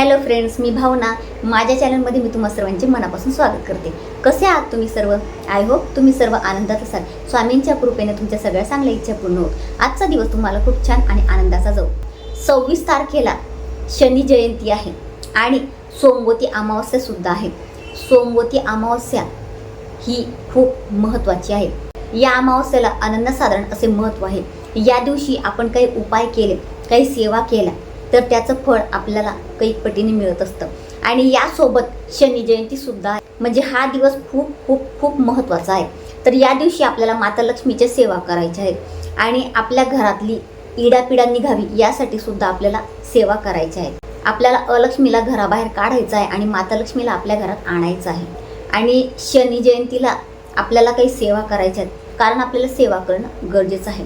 Hello friends मी भावना. माझ्या चॅनलमध्ये मी तुम्हा सर्वांचे मनापासून स्वागत करते. कसे आहात तुम्ही सर्व? आय होप तुम्ही सर्व आनंदात असाल. स्वामींच्या कृपेने तुमच्या सगळ्या चांगल्या इच्छा पूर्ण होत. आजचा दिवस तुम्हाला खूप छान आणि आनंदाचा जाऊ. सव्वीस तारखेला शनी जयंती आहे आणि सोमवती अमावस्यासुद्धा आहे. सोमवती अमावस्या ही खूप महत्त्वाची आहे. या अमावस्याला अनन्यसाधारण असे महत्त्व आहे. या दिवशी आपण काही उपाय केले काही सेवा केल्या तर त्याचं फळ आपल्याला काही पटीने मिळत असतं. आणि यासोबत शनी जयंतीसुद्धा म्हणजे हा दिवस खूप खूप खूप महत्त्वाचा आहे. तर या दिवशी आपल्याला माता लक्ष्मीच्या सेवा करायच्या आहेत आणि आपल्या घरातली इडापिडा निघावी यासाठी सुद्धा आपल्याला सेवा करायच्या आहेत आपल्याला अलक्ष्मीला घराबाहेर काढायचं आहे आणि माता लक्ष्मीला आपल्या घरात आणायचं आहे. आणि शनी जयंतीला आपल्याला काही सेवा करायच्या आहेत. कारण आपल्याला सेवा करणं गरजेचं आहे.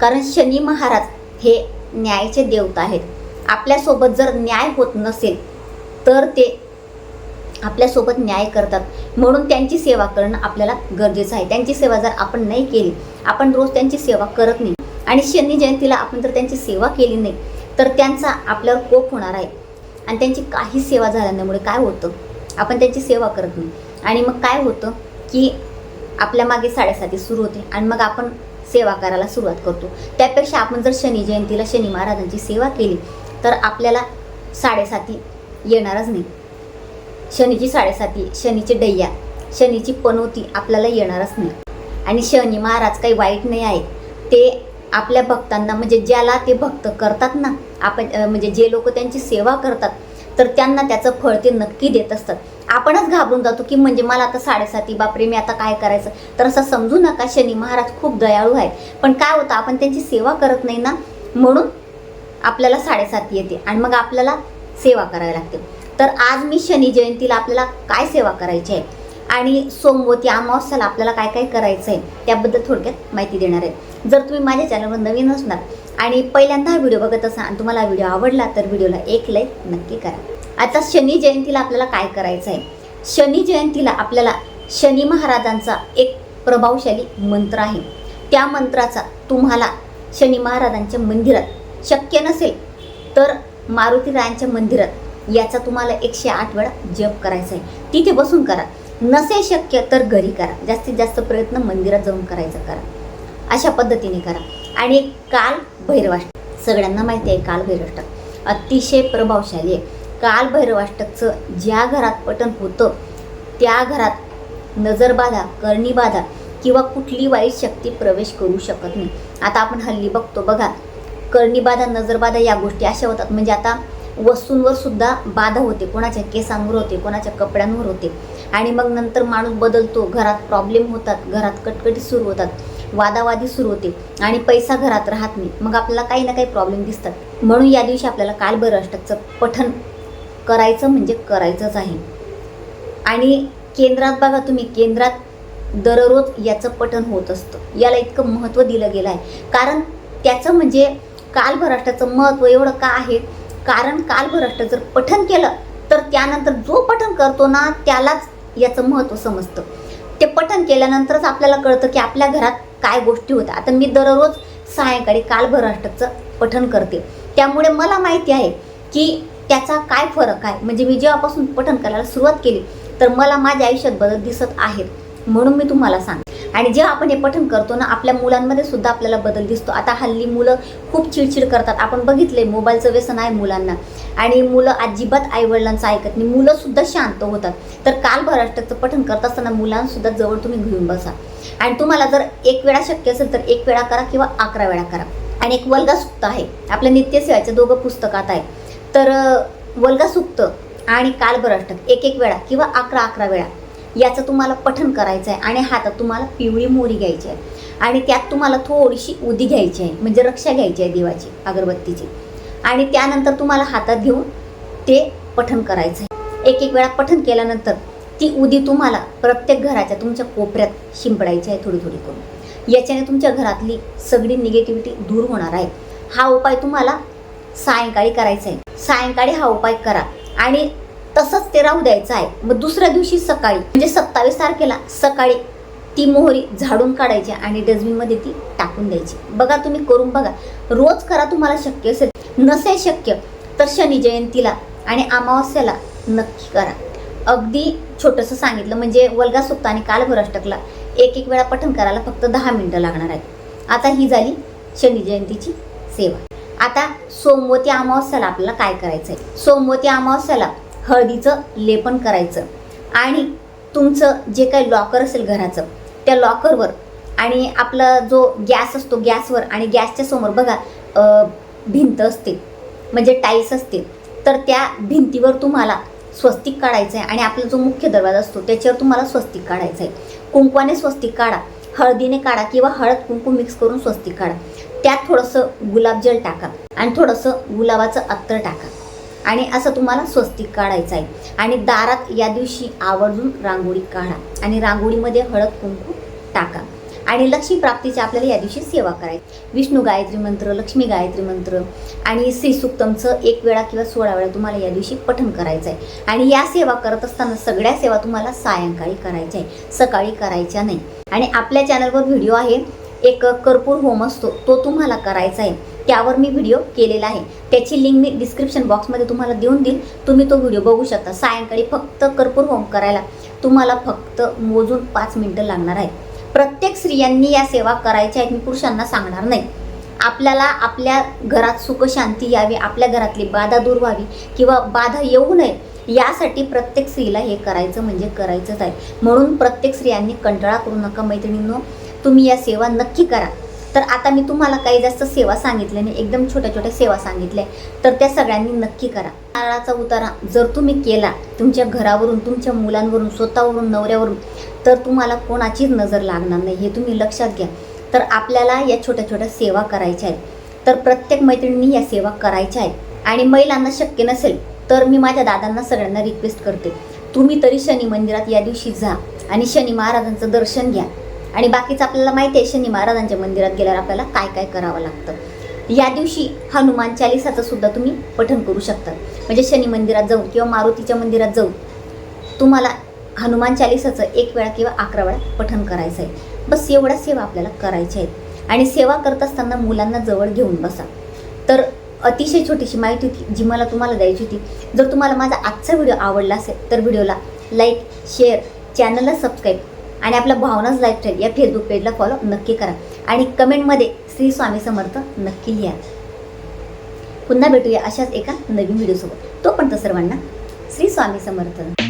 कारण शनी महाराज हे न्यायाचे देवता आहेत. आपल्यासोबत जर न्याय होत नसेल तर ते आपल्यासोबत न्याय करतात. म्हणून त्यांची सेवा करणं आपल्याला गरजेचं आहे. त्यांची सेवा जर आपण नाही केली आपण रोज त्यांची सेवा करत नाही आणि शनी जयंतीला आपण जर त्यांची सेवा केली नाही तर त्यांचा आपल्यावर कोप होणार आहे आणि त्यांची काही सेवा झाल्यामुळे काय होतं? आपण त्यांची सेवा करत नाही. आणि मग काय होतं की आपल्या मागे साडेसाती सुरू होते आणि मग आपण सेवा करायला सुरुवात करतो. त्यापेक्षा आपण जर शनी जयंतीला शनी महाराजांची सेवा केली तर आपल्याला साडेसाती येणारच नाही. शनीची साडेसाती शनीची डय्या शनीची पनोती आपल्याला येणारच नाही. आणि शनी महाराज काही वाईट नाही आहे ते आपल्या भक्तांना म्हणजे ज्याला ते भक्त करतात ना आपण म्हणजे जे लोक त्यांची सेवा करतात तर त्यांना त्याचं फळ ते नक्की देत असतात. आपणच घाबरून जातो की म्हणजे मला आता साडेसाती बापरे मी आता काय करायचं? तर असं समजू नका शनी महाराज खूप दयाळू आहे पण काय होतं आपण त्यांची सेवा करत नाही ना म्हणून आपल्याला साडेसाती येते आणि मग आपल्याला सेवा करावी लागते. तर आज मी शनी जयंतीला आपल्याला काय सेवा करायची आहे? आणि सोमवती अमावस्याला आपल्याला काय काय करायचं आहे त्याबद्दल थोडक्यात माहिती देणार आहे. जर तुम्ही माझ्या चॅनलवर नवीन असणार आणि पहिल्यांदा हा व्हिडिओ बघत असाल आणि तुम्हाला व्हिडिओ आवडला तर व्हिडिओला एक लाईक नक्की करा. आता शनी जयंतीला आपल्याला काय करायचं आहे शनी जयंतीला आपल्याला शनी महाराजांचा एक प्रभावशाली मंत्र आहे. त्या मंत्राचा तुम्हाला शनी महाराजांच्या मंदिरात शक्य नसेल तर मारुती रायांच्या मंदिरात याचा तुम्हाला एकशे आठ वेळा जप करायचा आहे. तिथे बसून करा. नसेल शक्य तर घरी करा. जास्तीत जास्त प्रयत्न मंदिरात जाऊन करायचा करा. अशा पद्धतीने करा. आणि काल भैरवाष्ट सगळ्यांना माहिती आहे काल भैरवाष्टक अतिशय प्रभावशाली आहे. काल भैरवाष्टकचं ज्या घरात पठण होतं त्या घरात नजरबाधा करणीबाधा किंवा कुठली वाईट शक्ती प्रवेश करू शकत नाही. आता आपण हल्ली बघतो बघा करणीबाधा नजरबाधा या गोष्टी अशा होतात. म्हणजे आता वस्तूंवर सुद्धा बाधा होते. कोणाच्या केसांवर होते कोणाच्या कपड्यांवर होते. आणि मग नंतर माणूस बदलतो. घरात प्रॉब्लेम होतात. घरात कटकटी सुरू होतात. वादावादी सुरू होते. आणि पैसा घरात राहत नाही. मग आपल्याला काही ना काही प्रॉब्लेम दिसतात. म्हणून या दिवशी आपल्याला कालभर अष्टकचं पठन करायचं म्हणजे करायचंच आहे. आणि केंद्रात बघा तुम्ही. केंद्रात दररोज याचं पठन होत असतं. याला इतकं महत्त्व दिलं गेलं आहे. कारण त्याचं म्हणजे कालभराष्ट्राचं महत्त्व एवढं का आहे? कारण कालभराष्ट्र जर पठन केलं तर त्यानंतर जो पठन करतो ना त्यालाच याचं महत्त्व समजतं. ते पठन केल्यानंतरच आपल्याला कळतं की आपल्या घरात काय गोष्टी होत्या. आता मी दररोज सायंकाळी कालभराष्ट्राचं पठन करते. त्यामुळे मला माहिती आहे की त्याचा काय फरक आहे? म्हणजे मी जेव्हापासून पठन करायला सुरुवात केली तर मला माझ्या आयुष्यात बदल दिसत आहेत. म्हणून मी तुम्हाला सांगते. आणि जेव्हा आपण हे पठण करतो ना आपल्या मुलांमध्ये सुद्धा आपल्याला बदल दिसतो. आता हल्ली मुलं खूप चिडचिड करतात. आपण बघितले मोबाईलचं व्यसन आहे मुलांना. आणि मुलं अजिबात आईवडिलांचं ऐकत नाही. मुलं सुद्धा शांत होतात. तर काल भराष्ट्राचं पठण करत असताना मुलांसुद्धा जवळ तुम्ही घेऊन बसा. आणि तुम्हाला जर एक वेळा शक्य असेल तर एक वेळा करा किंवा अकरा वेळा करा. आणि एक वल्गा सुक्त आहे. आपल्या नित्यसेवाच्या दोघं पुस्तकात आहे. तर वल्गा सुक्त आणि कालभराष्टक एक एक वेळा किंवा अकरा अकरा वेळा. याचं तुम्हाला पठण करायचं आहे आणि हातात तुम्हाला पिवळी मोरी घ्यायची आहे. आणि त्यात तुम्हाला थोडीशी उदी घ्यायची आहे म्हणजे रक्षा घ्यायची आहे देवाची अगरबत्तीची. आणि त्यानंतर तुम्हाला हातात घेऊन ते पठण करायचं आहे एक एक वेळा पठण केल्यानंतर ती उदी तुम्हाला प्रत्येक घराच्या तुमच्या कोपऱ्यात शिंपडायची आहे थोडी थोडी करून. याच्याने तुमच्या घरातली सगळी निगेटिव्हिटी दूर होणार आहे. हा उपाय तुम्हाला सायंकाळी करायचा आहे सायंकाळी हा उपाय करा. आणि तसंच ते राहू द्यायचं आहे. मग दुसऱ्या दिवशी सकाळी म्हणजे सत्तावीस तारखेला सकाळी ती मोहरी झाडून काढायची आणि डस्टबिनमध्ये ती टाकून द्यायची. बघा तुम्ही करून बघा. रोज करा तुम्हाला शक्य असेल. नसेल शक्य तर शनी जयंतीला आणि अमावस्याला नक्की करा. अगदी छोटंसं सांगितलं म्हणजे वल्गा सुक्त आणि कालभराष्टकला एक एक वेळा पठण करायला फक्त दहा मिनटं लागणार आहेत. आता ही झाली शनी जयंतीची सेवा. आता सोमवती अमावस्याला आपल्याला काय करायचं आहे सोमवती अमावस्याला हळदीचं लेपन करायचं. आणि तुमचं जे काही लॉकर असेल घराचं त्या लॉकरवर आणि आपला जो गॅस असतो गॅसवर आणि गॅसच्या समोर बघा भिंत असते म्हणजे टाईल्स असते तर त्या भिंतीवर तुम्हाला स्वस्तिक काढायचं आहे आणि आपला जो मुख्य दरवाजा असतो त्याच्यावर तुम्हाला स्वस्तिक काढायचं आहे. कुंकवाने स्वस्तिक काढा हळदीने काढा किंवा हळद कुंकू मिक्स करून स्वस्तिक काढा. त्यात थोडंसं गुलाबजल टाका आणि थोडंसं गुलाबाचं अत्तर टाका. आणि असं तुम्हाला स्वस्तिक काढायचं आहे. आणि दारात या दिवशी आवर्जून रांगोळी काढा आणि रांगोळीमध्ये हळद कुंकू टाका. आणि लक्ष्मी प्राप्तीची आपल्याला या दिवशी सेवा करायची. विष्णू गायत्री मंत्र लक्ष्मी गायत्री मंत्र आणि श्रीसुक्तमचं एक वेळा किंवा सोळा वेळा तुम्हाला या दिवशी पठण करायचं आहे आणि या सेवा करत असताना सगळ्या सेवा तुम्हाला सायंकाळी करायच्या आहे सकाळी करायच्या नाही. आणि आपल्या चॅनलवर व्हिडिओ आहे. एक कर्पूर होम असतो. तो तुम्हाला करायचा आहे. त्यावर मी व्हिडिओ केलेला आहे. त्याची लिंक मी डिस्क्रिप्शन बॉक्समध्ये तुम्हाला देऊन देईल. तुम्ही तो व्हिडिओ बघू शकता. सायंकाळी फक्त कर्पूर होम करायला तुम्हाला फक्त मोजून पाच मिनटं लागणार आहे प्रत्येक स्त्रियांनी या सेवा करायच्या आहेत मी पुरुषांना सांगणार नाही. आपल्याला आपल्या घरात सुखशांती यावी आपल्या घरातली बाधा दूर व्हावी किंवा बाधा येऊ नये यासाठी प्रत्येक स्त्रीला हे करायचं म्हणजे करायचंच आहे. म्हणून प्रत्येक स्त्रियांनी कंटाळा करू नका मैत्रिणींनो. तुम्ही या सेवा नक्की करा. तर आता मी तुम्हाला काही जास्त सेवा सांगितल्या नाही एकदम छोट्या छोट्या सेवा सांगितल्या. तर त्या सगळ्यांनी नक्की करा. नारळाचा उतारा जर तुम्ही केला तुमच्या घरावरून तुमच्या मुलांवरून स्वतःवरून नवऱ्यावरून तर तुम्हाला कोणाचीच नजर लागणार नाही हे तुम्ही लक्षात घ्या. तर आपल्याला या छोट्या छोट्या सेवा करायच्या आहेत. तर प्रत्येक मैत्रिणींनी या सेवा करायच्या आहेत. आणि महिलांना शक्य नसेल तर मी माझ्या दादांना सगळ्यांना रिक्वेस्ट करते. तुम्ही तरी शनी मंदिरात या दिवशी जा आणि शनी महाराजांचं दर्शन घ्या. आणि बाकीचं आपल्याला माहिती आहे शनी महाराजांच्या मंदिरात गेल्यावर आपल्याला काय काय करावं लागतं. या दिवशी हनुमान चालिसाचं सुद्धा तुम्ही पठण करू शकता. म्हणजे शनी मंदिरात जाऊन किंवा मारुतीच्या मंदिरात जाऊन तुम्हाला हनुमान चालिसाचं एक वेळा किंवा अकरा वेळा पठण करायचं आहे बस एवढ्या सेवा आपल्याला करायच्या आहेत. आणि सेवा करत असताना मुलांना जवळ घेऊन बसा. तर अतिशय छोटीशी माहिती होती जी मला तुम्हाला द्यायची होती. जर तुम्हाला माझा आजचा व्हिडिओ आवडला असेल तर व्हिडिओला लाईक शेअर चॅनलला सबस्क्राईब आणि आपल्या भावनाच लाईफस्टाईल या फेसबुक पेजला फॉलो नक्की करा. आणि कमेंटमध्ये श्री स्वामी समर्थ नक्की लिहा. पुन्हा भेटूया अशाच एका नवीन व्हिडिओसोबत तोपर्यंत सर्वांना श्री स्वामी समर्थ.